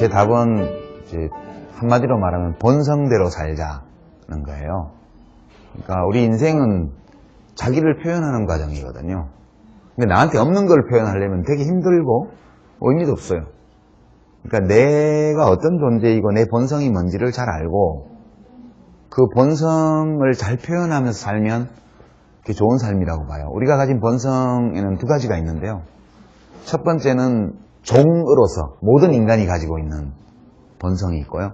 제 답은 이제 한마디로 말하면 본성대로 살자는 거예요. 그러니까 우리 인생은 자기를 표현하는 과정이거든요. 근데 나한테 없는 걸 표현하려면 되게 힘들고 의미도 없어요. 그러니까 내가 어떤 존재이고 내 본성이 뭔지를 잘 알고 그 본성을 잘 표현하면서 살면 그게 좋은 삶이라고 봐요. 우리가 가진 본성에는 두 가지가 있는데요. 첫 번째는 종으로서 모든 인간이 가지고 있는 본성이 있고요.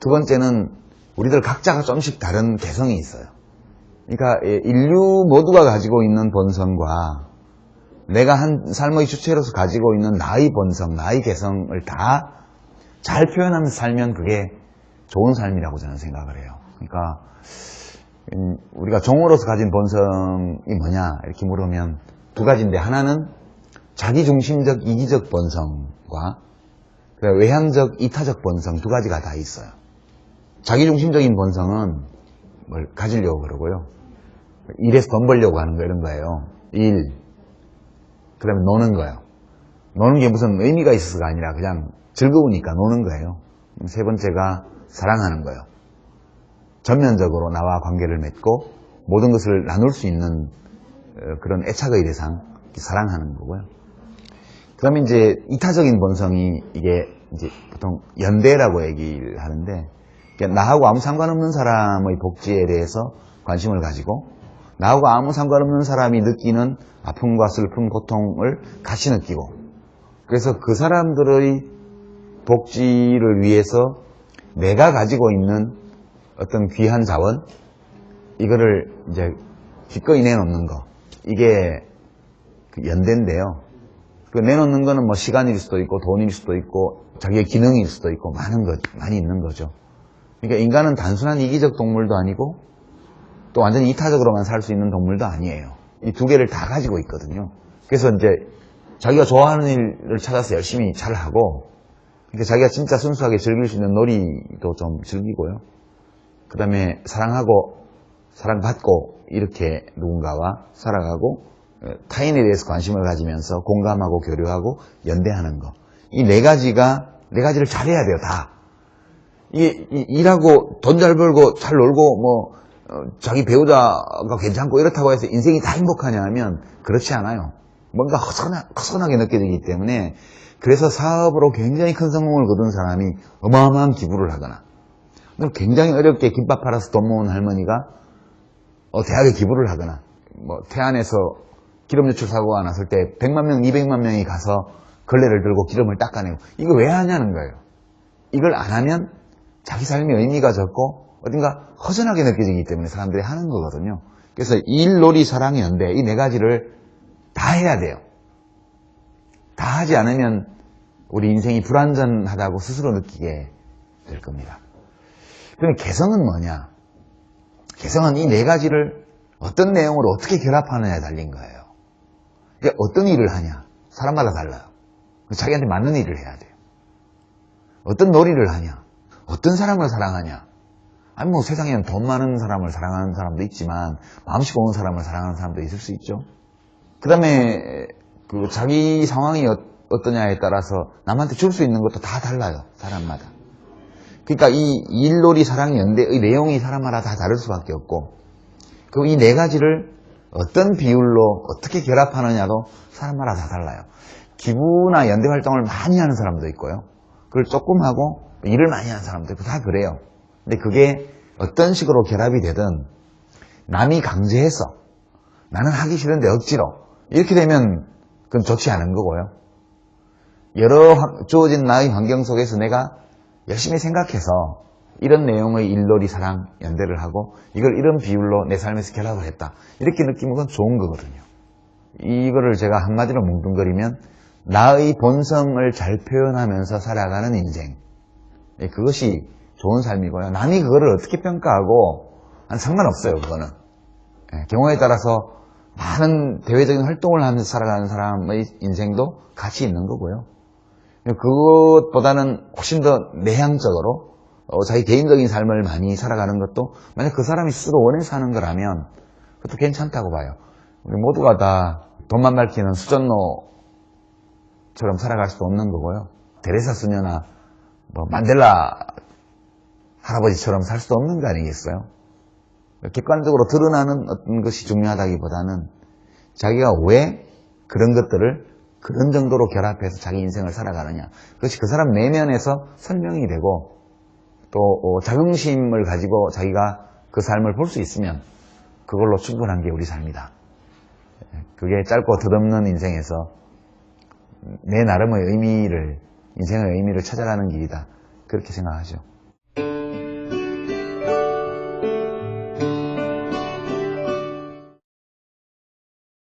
두 번째는 우리들 각자가 좀씩 다른 개성이 있어요. 그러니까 예, 인류 모두가 가지고 있는 본성과 내가 한 삶의 주체로서 가지고 있는 나의 본성, 나의 개성을 다 잘 표현하면서 살면 그게 좋은 삶이라고 저는 생각을 해요. 그러니까 음, 우리가 종으로서 가진 본성이 뭐냐 이렇게 물으면 두 가지인데 하나는 자기중심적 이기적 본성과 그 외향적 이타적 본성 두 가지가 다 있어요. 자기중심적인 본성은 뭘 가지려고 그러고요. 일해서 돈 벌려고 하는 거 이런 거예요. 일. 그 다음에 노는 거예요. 노는 게 무슨 의미가 있어서가 아니라 그냥 즐거우니까 노는 거예요. 세 번째가 사랑하는 거예요. 전면적으로 나와 관계를 맺고 모든 것을 나눌 수 있는 어, 그런 애착의 대상, 사랑하는 거고요. 그 다음에 이제 이타적인 본성이 이게 이제 보통 연대라고 얘기를 하는데 그러니까 나하고 아무 상관없는 사람의 복지에 대해서 관심을 가지고 나하고 아무 상관없는 사람이 느끼는 아픔과 슬픔, 고통을 같이 느끼고 그래서 그 사람들의 복지를 위해서 내가 가지고 있는 어떤 귀한 자원 이거를 이제 기꺼이 내놓는 거 이게 그 연대인데요. 그 내놓는 거는 뭐 시간일 수도 있고 돈일 수도 있고 자기의 기능일 수도 있고 많은 것 많이 있는 거죠. 그러니까 인간은 단순한 이기적 동물도 아니고 또 완전히 이타적으로만 살 수 있는 동물도 아니에요. 이 두 개를 다 가지고 있거든요. 그래서 이제 자기가 좋아하는 일을 찾아서 열심히 잘 하고 그러니까 자기가 진짜 순수하게 즐길 수 있는 놀이도 좀 즐기고요. 그 다음에 사랑하고 사랑받고 이렇게 누군가와 살아가고 어, 타인에 대해서 관심을 가지면서 공감하고 교류하고 연대하는 거. 이 네 가지가 네 가지를 잘해야 돼요. 다. 이게 이- 일하고 돈 잘 벌고 잘 놀고 뭐 어, 자기 배우자가 괜찮고 이렇다고 해서 인생이 다 행복하냐 하면 그렇지 않아요. 뭔가 허전하, 허전하게 느껴지기 때문에 그래서 사업으로 굉장히 큰 성공을 거둔 사람이 어마어마한 기부를 하거나 그럼 굉장히 어렵게 김밥 팔아서 돈 모은 할머니가 어, 대학에 기부를 하거나 뭐 태안에서 기름 유출 사고가 났을 때 100만 명, 200만 명이 가서 걸레를 들고 기름을 닦아내고 이거 왜 하냐는 거예요. 이걸 안 하면 자기 삶의 의미가 적고 어딘가 허전하게 느껴지기 때문에 사람들이 하는 거거든요. 그래서 일, 놀이, 사랑, 연대 이 네 가지를 다 해야 돼요. 다 하지 않으면 우리 인생이 불완전하다고 스스로 느끼게 될 겁니다. 그럼 개성은 뭐냐? 개성은 이 네 가지를 어떤 내용으로 어떻게 결합하느냐에 달린 거예요. 어떤 일을 하냐? 사람마다 달라요. 자기한테 맞는 일을 해야 돼요. 어떤 놀이를 하냐? 어떤 사람을 사랑하냐? 아니 뭐 세상에는 돈 많은 사람을 사랑하는 사람도 있지만 마음씨 고운 사람을 사랑하는 사람도 있을 수 있죠. 그 다음에 그 자기 상황이 어, 어떠냐에 따라서 남한테 줄 수 있는 것도 다 달라요. 사람마다. 그러니까 이 일놀이 사랑 연대의 내용이 사람마다 다 다를 수밖에 없고 그리고 이네 가지를 어떤 비율로 어떻게 결합하느냐도 사람마다 다 달라요. 기부나 연대 활동을 많이 하는 사람도 있고요. 그걸 조금 하고 일을 많이 하는 사람도 있고 다 그래요. 근데 그게 어떤 식으로 결합이 되든 남이 강제해서 나는 하기 싫은데 억지로 이렇게 되면 그건 좋지 않은 거고요. 여러 환- 주어진 나의 환경 속에서 내가 열심히 생각해서 이런 내용의 일놀이 사랑 연대를 하고 이걸 이런 비율로 내 삶에서 결합을 했다. 이렇게 느끼면 그건 좋은 거거든요. 이거를 제가 한마디로 뭉뚱그리면 나의 본성을 잘 표현하면서 살아가는 인생. 예, 그것이 좋은 삶이고요. 남이 그거를 어떻게 평가하고 난 상관없어요. 그거는. 예, 경우에 따라서 많은 대외적인 활동을 하면서 살아가는 사람의 인생도 가치 있는 거고요. 그것보다는 훨씬 더 내향적으로 어, 자기 개인적인 삶을 많이 살아가는 것도 만약 그 사람이 스스로 원해서 하는 거라면 그것도 괜찮다고 봐요. 우리 모두가 다 돈만 밝히는 수전노처럼 살아갈 수도 없는 거고요. 데레사 수녀나 뭐 만델라 할아버지처럼 살 수도 없는 거 아니겠어요? 객관적으로 드러나는 어떤 것이 중요하다기보다는 자기가 왜 그런 것들을 그런 정도로 결합해서 자기 인생을 살아가느냐. 그것이 그 사람 내면에서 설명이 되고 또 어, 자긍심을 가지고 자기가 그 삶을 볼 수 있으면 그걸로 충분한 게 우리 삶이다. 그게 짧고 덧없는 인생에서 내 나름의 의미를, 인생의 의미를 찾아가는 길이다. 그렇게 생각하죠.